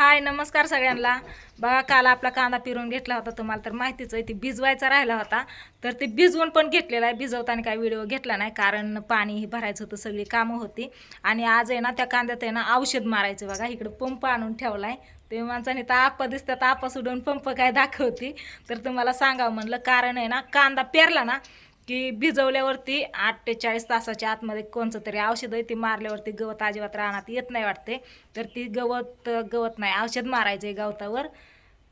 हाय नमस्कार सगळ्यांना. बघा काल आपला कांदा पिरून घेतला होता तुम्हाला तर माहितीच आहे ती भिजवायचा राहिला होता. तर ते भिजवून पण घेतलेला आहे. भिजवताना काही व्हिडिओ घेतला नाही कारण पाणी भरायचं होतं सगळी कामं होती. आणि आज आहे ना त्या कांद्यात आहे ना औषध मारायचं बघा. इकडं पंप आणून ठेवला आहे ते माणसाने तर आपा दिसतात आपा सोडून पंप काय दाखवते. तर तुम्हाला सांगावं म्हणलं कारण आहे ना कांदा पेरला ना की भिजवल्यावरती अठ्ठेचाळीस तासाच्या आतमध्ये कोणतं तरी औषध आहे ती मारल्यावरती गवत अजिबात रानात येत नाही वाटते. तर ती गवत गवत नाही औषध मारायचं आहे गवतावर.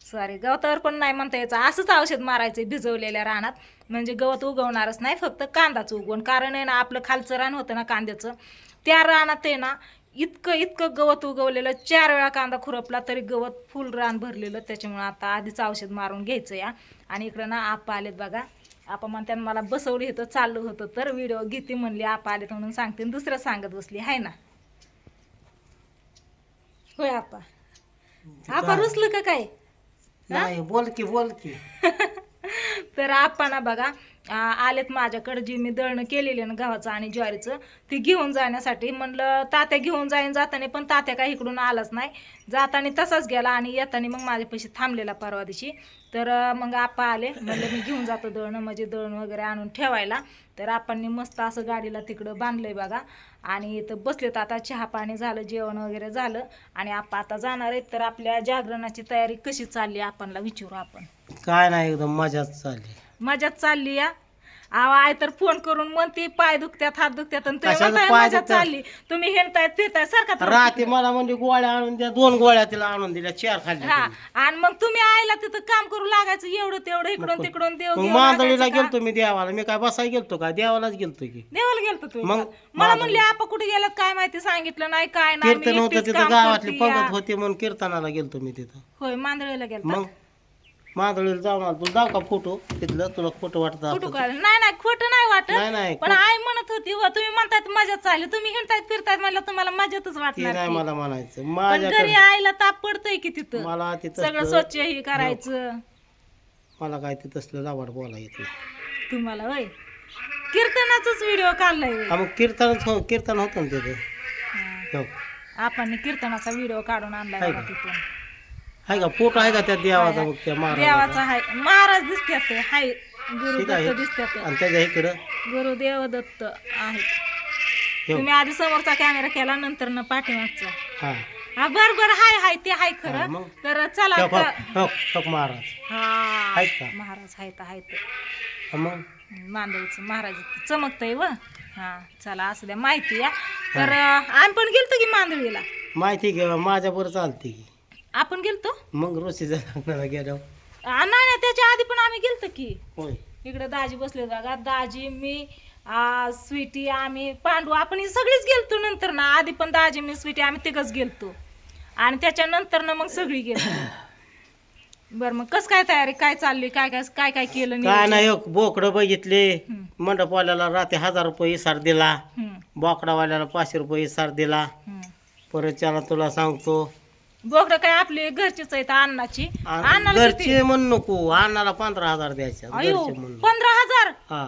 सॉरी गवतावर पण नाही म्हणता यायचं. असंच औषध मारायचं आहे भिजवलेल्या रानात. म्हणजे गवत उगवणारच नाही फक्त कांदाच उगवण. कारण आहे ना आपलं खालचं रान होतं ना कांद्याचं त्या रानात आहे ना इतकं इतकं गवत उगवलेलं. चार वेळा कांदा खुरपला तरी गवत फुल रान भरलेलं. त्याच्यामुळे आता आधीच औषध मारून घ्यायचं या. आणि इकडं ना आप आलेत बघा. आपा म्हणते मला बसवली होतं चाललं होतं तर व्हिडिओ घेते म्हणली आपा आलेत म्हणून सांगते. दुसरं सांगत बसली हाय ना. होय आपा. आपा रुसलं का काय? बोल की बोल की. तर आपण बघा आलेत माझ्याकडे जी मी दळणं केलेली ना गव्हाचं आणि ज्वारीचं ती घेऊन जाण्यासाठी म्हणलं तात्या घेऊन जाईन जाताना पण तात्या काही इकडून आलाच नाही. जाताना तसाच गेला आणि येताना मग माझे पैसे थांबलेला परवा दिवशी. तर मग आपा आले म्हणलं मी घेऊन जातो दळणं म्हणजे दळण वगैरे आणून ठेवायला. तर आपण मस्त असं गाडीला तिकडं बांधलंय बघा. आणि इथं बसलेत आता चहा पाणी झालं जेवण वगैरे झालं. आणि आपा आता जाणार आहेत. तर आपल्या जागरणाची तयारी कशी चालली आपणला विचारू आपण. काय नाही एकदम मजाच चालली. मजात चालली या आवा आय तर फोन करून म्हणते पाय दुखत्यात हात दुखत्यात आणि तुम्ही कशाचं म्हणताय पाय मजात दुखतात? चालली. तुम्ही हिंडतायत फिरताय सारखा तर रात्री मला म्हणजे गोळ्या आणून द्या दोन गोळ्या तिला आणून दिल्या चार हा खाल्ल्या आणि मग तुम्ही आयला तिथं काम करू लागायचं एवढं तेवढं इकडून तिकडून देव मग घेऊन मांदळीला लागायचं का? गेलतो मी देवाला. मी काय बसाय गेलतो का? देवालाच गेलतो की. देवाला गेलतो तुम्ही मग मला म्हणले आपण कुठे गेलात? काय माहिती? सांगितलं नाही काय नाही मी कीर्तन होतं एकटीच तिथं काम गावातली करते या. पंगत होती म्हणून कीर्तनाला गेलतो मी तिथं. होय मांदळीला गेलता मग? मांदळीला जाऊन आलो. तुला दाव का फोटो तिथलं. तुला फोटो वाटत कुठं असलं नाही नाही खोटं नाही वाटत. नाही नाही पण आई म्हणत होती व तुम्ही म्हणतायत मजात चालली. तुम्ही हिंडतायत फिरतायत म्हणलं तुम्हाला मजातच ते वाटणार नाही. मला म्हणायचं. पण माझ्याकडे घरी आईला ताप पडतोय की तिथं. मला तिथं सगळं स्वच्छ हे करायचं. मला काय तिथं तसलं लावाड बोला येत नाही. तुम्हाला होय? कीर्तनाचाच व्हिडिओ काढलाय होय. हा, मग कीर्तन कीर्तन होतं ना तिथं? हा. हो. आपण कीर्तनाचा व्हिडिओ काढून आणलाय आहे बघा का? तिथून आहे का? फोटो आहे का त्या देवाचा मग त्या देवाचा हाय. महाराज दिसतात ते हाय. ठीक आहे. दत्त दिसतात आणि त्याच्या इकडं? गुरुदेव दत्त आहेत. हो. तुम्ही आधी समोरचा कॅमेरा केला नंतर न पाठीमागचा. हा. हा बर बर. हाय हाय ते हाय हा, खरं. मग? तर चला आता- महाराज. हा. आहेत का? महाराज आहेत आहेत. हा, मग? मांदळीचं महाराज चमकतंय व. हा चला असू द्या माहिती या तर अं, आम्ही पण गेलतो की मांदळीला माहिती घे माझ्या बरं चालते की. आपण गेलतो? मग ऋषीच्या लग्नाला आ, नाही नाही त्याच्या आधी पण आम्ही गेलतो की. होय. इकडे दाजी बसले बघा. दाजी मी आ, स्वीटी आम्ही पांडू आपण ही सगळीच गेलतो नंतर ना. आधी पण दाजी मी स्वीटी आम्ही तिघच गेलतो. आणि त्याच्यानंतर ना मग सगळी गेलतो बर मग कस काय तयारी? काय चालली? काय काय काय काय केलं काय नियोजन? नाही बोकडं बघितले. हम्म, मंडपवाल्याला रात्री हजार रुपये इसार दिला. हम्म, बोकडावाल्याला पाचशे रुपये इसार दिला. हम्म. परत त्याला तुला सांगतो बोकडं काय आपली घरचीच आहेत अन्नाची. किती? घरचे म्हण नको. अन्नाला पंधरा हजार द्यायचे अयो घरचे म्हणून पंधरा हजार? हा.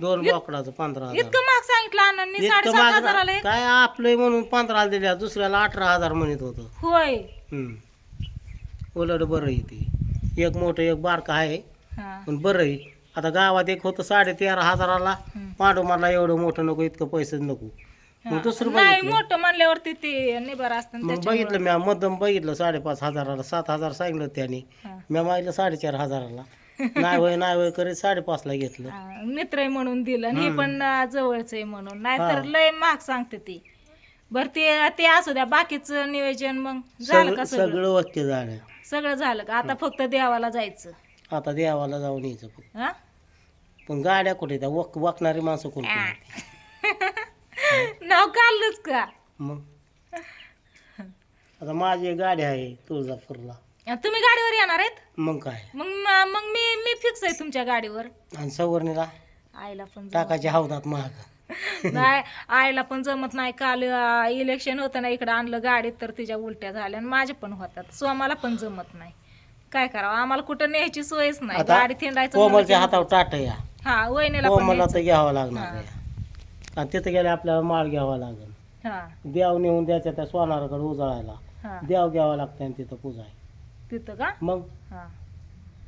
दोन बोकडाचं पंधरा हजार. इतकं महाग सांगितलं अण्णांनी इतकं साडेसात एक. काय आपलं म्हणून पंधरा दिल्या दुसऱ्याला अठरा हजार म्हणत होतं. होय. हम्म. उलट बरं आहे ते. एक मोठं एक बारकं आहे. हा. पण बरं आहे. आता गावात एक होतं साडे तेरा हजाराला. हम्म. पांडू मला एवढं मोठं नको इतकं पैसे नको. मग दुसरं नाही बघितलं. मोठं म्हणल्यावरती ते निबर असतं मग बघितलं मी मध्यम बघितलं साडेपाच हजाराला सात हजार सांगितलं त्याने. हा. मी मागितलं साडेचार हजाराला. नाही वय नाही वय करीत साडेपाचला घेतलं. हा, मित्र आहे म्हणून दिलं आणि हे पण जवळच आहे म्हणून. नाहीतर हा. लय महाग सांगते ती. बर ते ते असू द्या बाकीचं नियोजन मग झालं का सगळं? सगळं झालं. सगळं झालं का? आता फक्त देवाला जायचं. आता देवाला जाऊन यायचं फक्त. हा? पण गाड्या कुठे त्या वक वाकणारी माणसं कोण? नाव काढलंच का? मग? आता माझी गाडी आहे तुळजापूरला. तुम्ही गाडीवर येणार आहेत? मग काय? मग मग मी मी फिक्स आहे तुमच्या गाडीवर. आणि सवर्णीला? आईला पण जमत टाकायच्या हौदात महाग नाही आईला पण जमत नाही. काल इलेक्शन होतं ना इकडं आणलं गाडीत तर तिच्या उलट्या झाल्या आणि माझ्या पण होतात. सोमाला पण जमत नाही. काय करावं? आम्हाला कुठं न्यायची सोयच नाही. आता गाडी थिंडायचं कोमलच्या हातावर टाट या. हा वहिनीला पण कोमलला तर न्यायचं. घ्यावं लागणार. आहे. आणि तिथं गेले आपल्याला माळ घ्यावा लागेल. हा. देव नेऊन द्यायच्या त्या सोनाराकडे उजळायला. हा. द्याव घ्यावं लागतं आणि तिथं पूजा आहे तिथं का? मग? हा.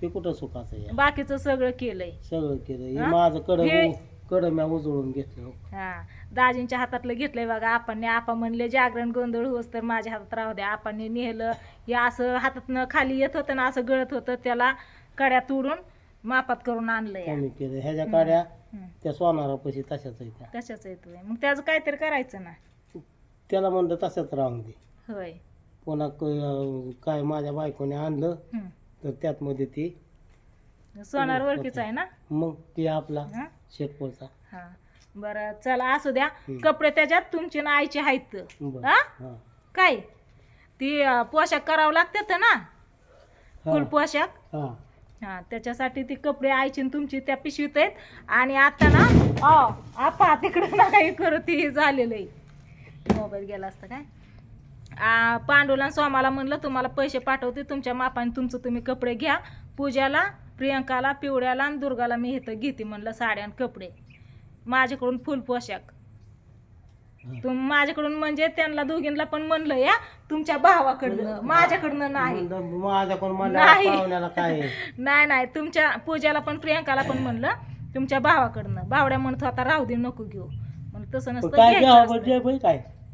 ते कुठं सुखाचं आहे? बाकीचं सगळं केलंय. सगळं केलं हे हा? माझं कडं हे- कडं म्या उजळून घेतलं हो. हा. दाजींच्या हातातलं घेतलंय बघा. आपण आपा म्हणले जागरण गोंधळ होस तर माझ्या हातात राहू द्या. आपण नेलं. हे असं हातातनं खाली येत होतं ना असं गळत होतं. त्याला कड्या तोडून मापात करून आणलंय. कमी केलं ह्याच्या काड्या. त्या सोनारापाशी तशाच आहेत त्या. कशाच येतोय मग त्याचं काहीतरी करायचं ना. त्याला म्हणलं तशाच राहून दे. होय. पुन्हा क- काय माझ्या बायकोने आणलं हम्म. तर त्यात मध्ये ती सोनार ओळखीचा आहे ना? मग ती आपला हा? शेतपूरचा हा. बरं चला असू द्या. हम्म. कपडे त्याच्यात तुमची ना आईची आहेत. बरं. हा? हा. काय? ती अं, पोशाख करावं लागतात ना? फुल पोशाख? हा. हां त्याच्यासाठी ती कपडे आईची तुमची त्या पिशवीत आहेत. आणि आता ना अ आपा तिकडं ना काही करू ती झालेलं आहे. मोबाईल गेला असता काय? पांडुला स्वामाला म्हणलं तुम्हाला पैसे पाठवते तुमच्या मापाने तुमचं तुम्ही कपडे घ्या. पूजाला प्रियंकाला पिवळ्याला आणि दुर्गाला मी इथं घेते म्हणलं साड्या आणि कपडे. माझ्याकडून फुल पोशाख तुम माझ्याकडून म्हणजे त्यांना दोघींना पण म्हणलं या तुमच्या भावाकडनं माझ्याकडनं नाही. नाही. नाही नाही तुमच्या पूजाला पण प्रियंकाला पण म्हणलं तुमच्या भावाकडनं भावड्या म्हणत होता राहू दे नको घेऊ. म्हणलं तसं नसतं घ्यायचं काय?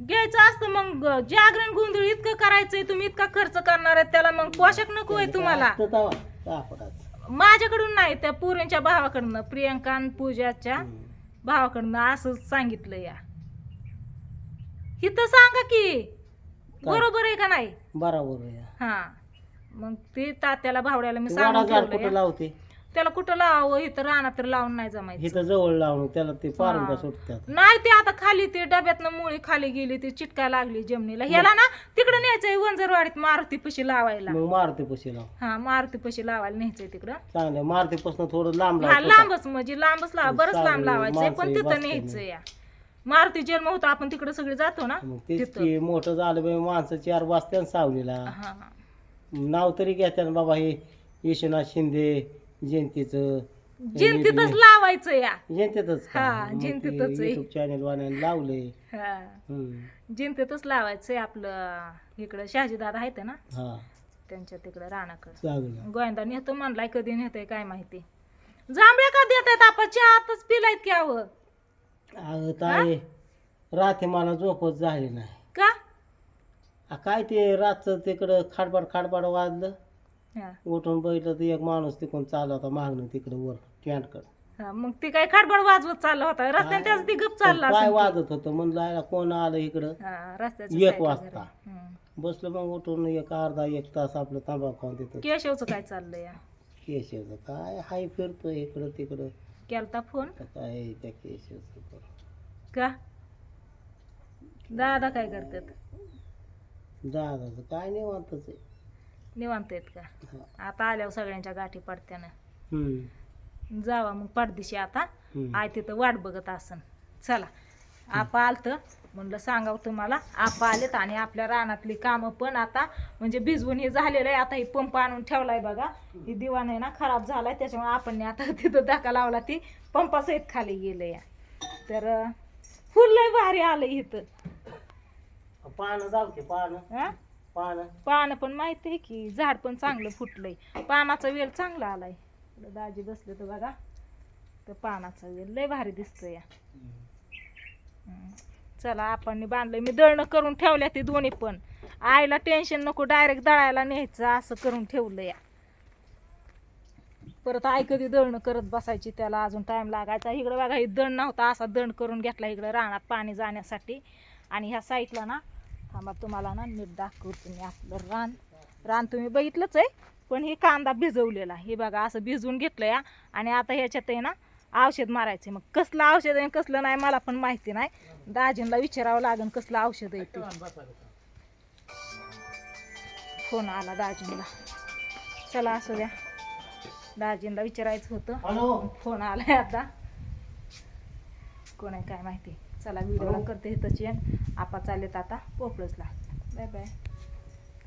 घ्यायचं असतं मग जागरण गोंधळ इतकं करायचंय तुम्ही इतका खर्च करणार आहे त्याला मग पोशाख नको आहे तुम्हाला. माझ्याकडून नाही त्या पोरींच्या भावाकडनं प्रियंका आणि पूजाच्या. भावाकडनं असंच सांगितलं या. इथं सांगा की बरोबर आहे का नाही? बरोबर आहे. हा. मग ते तात्याला भावड्याला मी ते सांगून ठेवलंय. लावते? त्याला कुठं लावावं? इथं रानात तर लावून नाही जमायचं. इथं जवळ लावून त्याला ते पारुंडा हा. सुटतात नाही ते आता खाली ते डब्यातनं मुळी खाली गेली ते चिटकाय लागली जमिनीला. ह्याला ना तिकडं न्यायचंय वंजरवाडीत मारुती पशी लावायला. मग मारते पशी लाव. हा मारुती पशी लावायला न्यायचंय तिकडं. चांगलं मारते पासून थोडं लांब हा लांबच म्हणजे लांबच लावा बरंच लांब चालेल, लावायचंय पण तिथं न्यायचं या. मारुती जन्म होता आपण तिकडे सगळे जातो ना? मग तेच तिथं. की मोठं झालं बाई माणसं चार वाजत्या सावलीला. हा नाव तरी घेत्या बाबा हे यशनाथ शिंदे जयंतीचं. जिंतीतच लावायचं या. जयंतीतच हा, जयंतीतच आहे. चॅनल वाल्याने लावले. हा. जिंतीतच लावायचंय आपलं. इकडं शहाजीदादा आहेत ना? हा. त्यांच्या तिकडं रानाकडं. चांगलं. गोविंदा नेतो म्हणलाय कधी नेतोय काय माहिती. जांभळ्या का देत आहेत आपण चहातच पिलायत की अव अगं ताई रात्री मला झोपच झाली नाही. का? आ, काय ते रातचं तिकडं खाडबाड खाडबाड वाजलं. हा, उठून बघितलं तर एक माणूस तिकडून चालला होता मागणं तिकडं वर स्टँडकडं. हा, मग ती काय खडबड वाजवत चालला होता? रस्त्याने त्याच ती गप चालला काय असेल. वाजत होतं? म्हणलं आयला कोण आलं इकडं? हा, रस्त्याच्या एक साईडला वाजता. जरा. हम्म. बसलं मग उठून एक अर्धा एक तास आपलं तांबाखू खाऊन तिथं. केशवचं काय चाललंय या? केशवचं काय? हाय फिरतोय इकडं तिकडं. केलता फोन? आता काय त्या केशवचं करू. का? दादा काय करतात? दादाचं काय नाही वाटतच आहे. निवांत आहेत का? हा. आता आल्यावर सगळ्यांच्या गाठी पडत्यानं हम्म. जावा मग पडदिशी आता. हम्म. आय तिथं वाट बघत असन. चला. आपा आलत. म्हणलं सांगावं तुम्हाला आपा आलेत आणि आपल्या रानातली कामं पण आता म्हणजे भिजवून हे झालेलं आहे. आता ही पंप आणून ठेवलाय बघा. ही दिवाण आहे ना खराब झालाय. त्याच्यामुळे आपण आता तिथं धक्का लावला ती पंपासहित खाली गेलं या. तर फुल लय भारी आलं इथं. पानं जाऊ पानं. हा पानं. पानं पण माहिती आहे की झाड पण चांगलं फुटलंय. पानाचा वेल चांगला आलाय. दाजी बसले तर बघा. तर पानाचा वेल लय भारी दिसतोय या. चला आपण बांधलंय. मी दळणं करून ठेवल्या ती दोन्ही पण. आईला टेन्शन नको डायरेक्ट दळायला न्यायचं असं करून ठेवलं या परत आई कधी दळणं करत बसायची त्याला अजून टाइम लागायचा. इकडं बघा हे दण नव्हता असा दण करून घेतला इकडं रानात पाणी जाण्यासाठी. आणि ह्या साईडला ना थांबा तुम्हाला ना नीट दाखवतो मी आपलं रान. रान तुम्ही बघितलंच आहे पण हे कांदा भिजवलेला. हे बघा असं भिजवून घेतलं या आणि आता ह्याच्यात आहे ना औषध मारायचे मग कसलं औषध आहे कसलं नाही मला पण माहिती नाही. दाजींना विचारावं लागेल कसलं औषध आहे ते. फोन आला दाजींना. चला असू द्या. दाजींना विचारायचं होतं. फोन आलाय आता. कोण आहे काय माहिती. चला व्हिडिओला करते हे तची आपा चालेत आता पोपळसला. Bye bye.